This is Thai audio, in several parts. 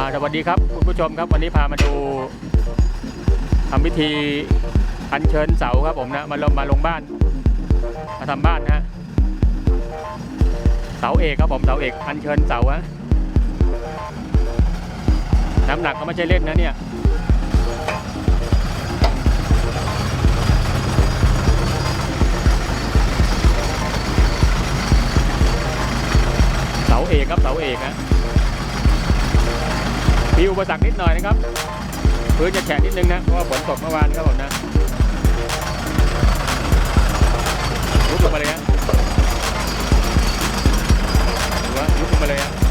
อ่าสวัสดีครับคุณผู้ชมครับวันนี้พามาดูทำพิธีอัญเชิญเสาครับผมนะมาลงมาลงบ้าน มาทำบ้านนะฮะเสาเอกครับผมเสาเอกอัญเชิญเสาฮะน้ำหนักก็ไม่ใช่เล่นนะเนี่ยเสาเอกครับเสาเอกนะ มีอุปสรรคนิดหน่อยนะครับพื้นจะแฉะนิดนึงนะเพราะว่าฝนตกเมื่อวานครับผมนะยุกลงมาเลยฮะดูว่ายุบลงมาเลยฮะ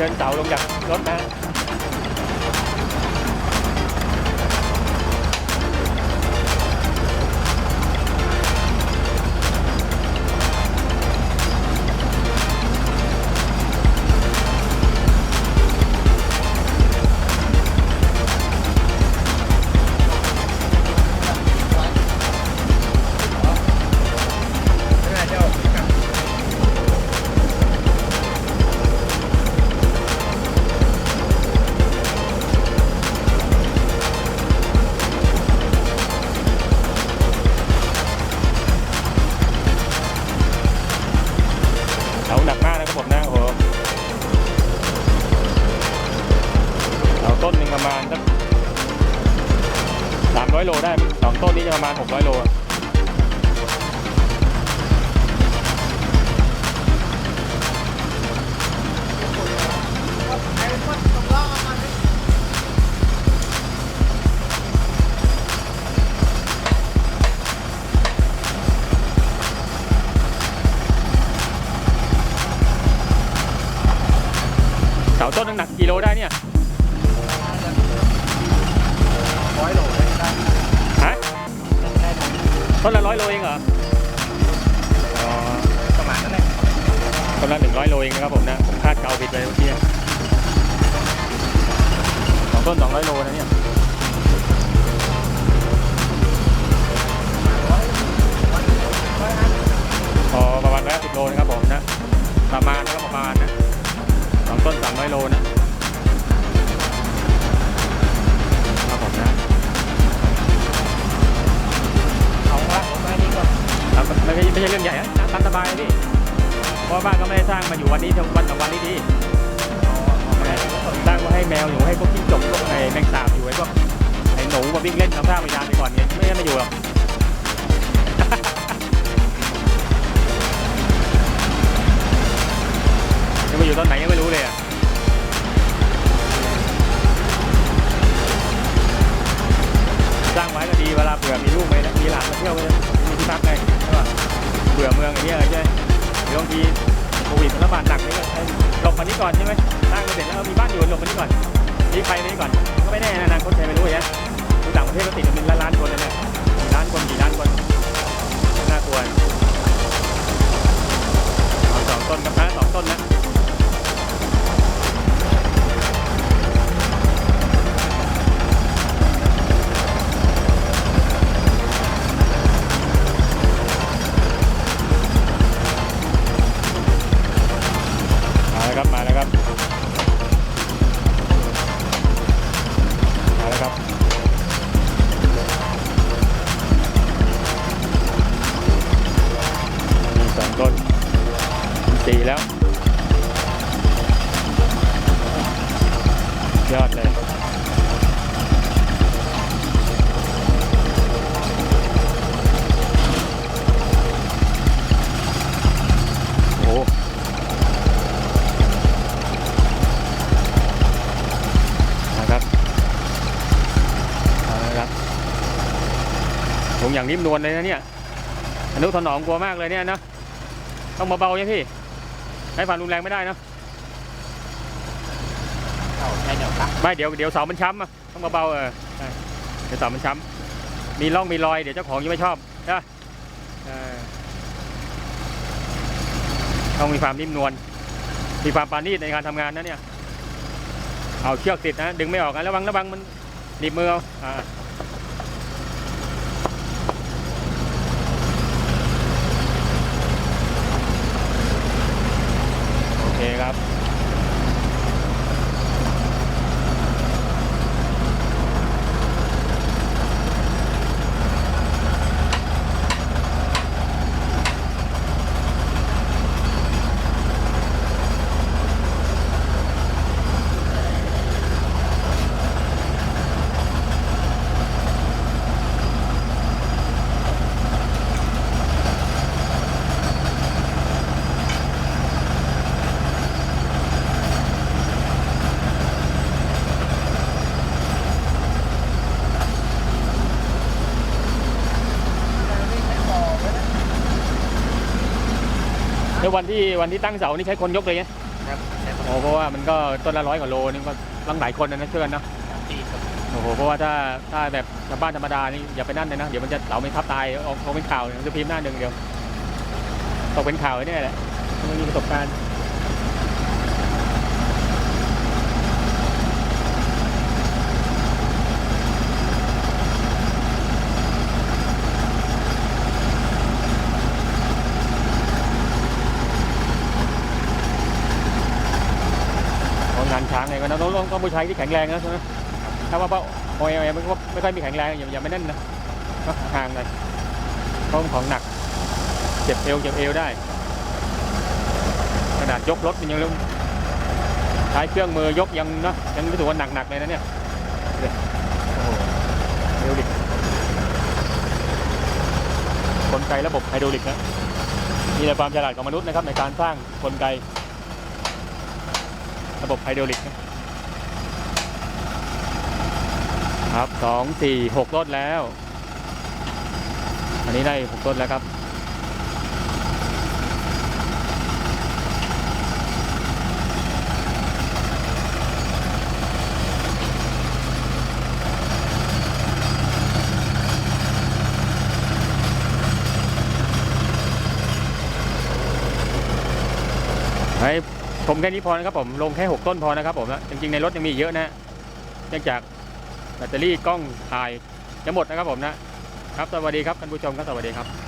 เชิญเต่าลงจากรถนะ ต้นหนึ่งประมาณสักสามร้อยโลได้สองต้นนี้จะประมาณหกร้อยโล ต้นละร้อยโลเองเหรออ๋อประมาณนั้นแหละต้นละหนึ่งร้อยโลเองนะครับผมนะ ผมคาดเกาผิดไปเมื่อกี้สองต้นสองร้อยโลนะเนี่ย ครับไม่ไม่ใช่เรื่องใหญ่นะตามสบายพี่เพราะบ้านก็ไม่ได้สร้างมาอยู่วันนี้จะวันสองวันนี้ดีสร้างมาให้แมวอยู่ให้พวกจิ้งจกพวกไอ้แมงสาบอยู่ไอ้พวกไอ้หนูมาวิ่งเล่นทำท่าพยานไปก่อนไงไม่งั้นไม่อยู่หรอก บื่อเมืองเนี้ยใช่ไหมบางทีโควิดมันระบาดหนักนี่ก็หลบมานี่ก่อนใช่ไหมสร้างมาเสร็จแล้วมีบ้านอยู่หลบมานี่ก่อนมีใครนี่ก่อน ก็ไม่แน่นะนะคนไทยไม่รู้อย่างดูต่างประเทศก็ติดกันเป็นล้านๆคนเลยเนี่ยล้านคนกี่ล้านคนน่ากลัวสองต้นกับนะสองต้นนะ ครับมาแล้วครับมาแล้วครับมีสองต้นสี่แล้ว ยอดเลย งอย่างนิ่มนวลเลยนะเนี่ยอนุถนอมกลัวมากเลยเนี่ยนะต้องเบาๆใช่พี่ใช้ความรุนแรงไม่ได้นะเอาใช้เหนียวตั้งไม่เดี๋ยวเดี๋ยวเสามันช้ำอะต้องเบาๆเออใช่เดี๋ยวเสามันช้ำมีร่องมีรอยเดี๋ยวเจ้าของยังไม่ชอบใช่ปะเออต้องมีความนิ่มนวลมีความปราณีตในการทำงานนะเนี่ยเอาเชือกติดนะดึงไม่ออกนะระวังระวังมันหนีบมือเอาอ่า แล้ววันที่วันที่ตั้งเสานี่ใช้คนยกเลยไงครับใช้โอ้เพราะว่ามันก็ต้นละร้อยกว่าโลนึงก็ตั้งหลายคนนะนะเชื่อกันนะตีกับโอ้โหเพราะว่าถ้าถ้าแบบชาวบ้านธรรมดานี่อย่าไปนั่นเลยนะเดี๋ยวมันจะเสาไม่ทับตายออกออกเป็นข่าวเนี่ยจะพิมพ์หน้าหนึ่งเดียวตกเป็นข่าวไอ้เนี่ยแหละไม่มีประสบการณ์ของงานช้างไงก็นะ ต้องผู้ชายที่แข็งแรงนะใช่ไหมถ้าว่าโอเอลมันก็ไม่ค่อยมีแข็งแรงอย่าอย่าไม่นั่นนะก็ห่างหน่อยเพราะมันของหนัก เจ็บเอวเจ็บเอวได้ขนาดยกรถมันยังเริ่มใช้เครื่องมือยกยังเนะยังรู้สึกว่าหนักๆเลยนะเนี่ยเนี่ยโอ้โหไฮดรอลิกกลไกระบบไฮดรอลิกนะมีแต่ความฉลาดของมนุษย์นะครับในการสร้างกลไกระบบไฮดรอลิกนะ ครับสองสี่หกรถแล้ว อันนี้ได้หกรถแล้วครับให้ผมแค่นี้พอนะครับผมลงแค่ 6 ต้นพอนะครับผมนะจริงๆในรถยังมีอีกเยอะนะเนื่องจาก แบตเตอรี่กล้องถ่ายจะหมดนะครับผมนะครับสวัสดีครับท่านผู้ชมครับสวัสดีครับ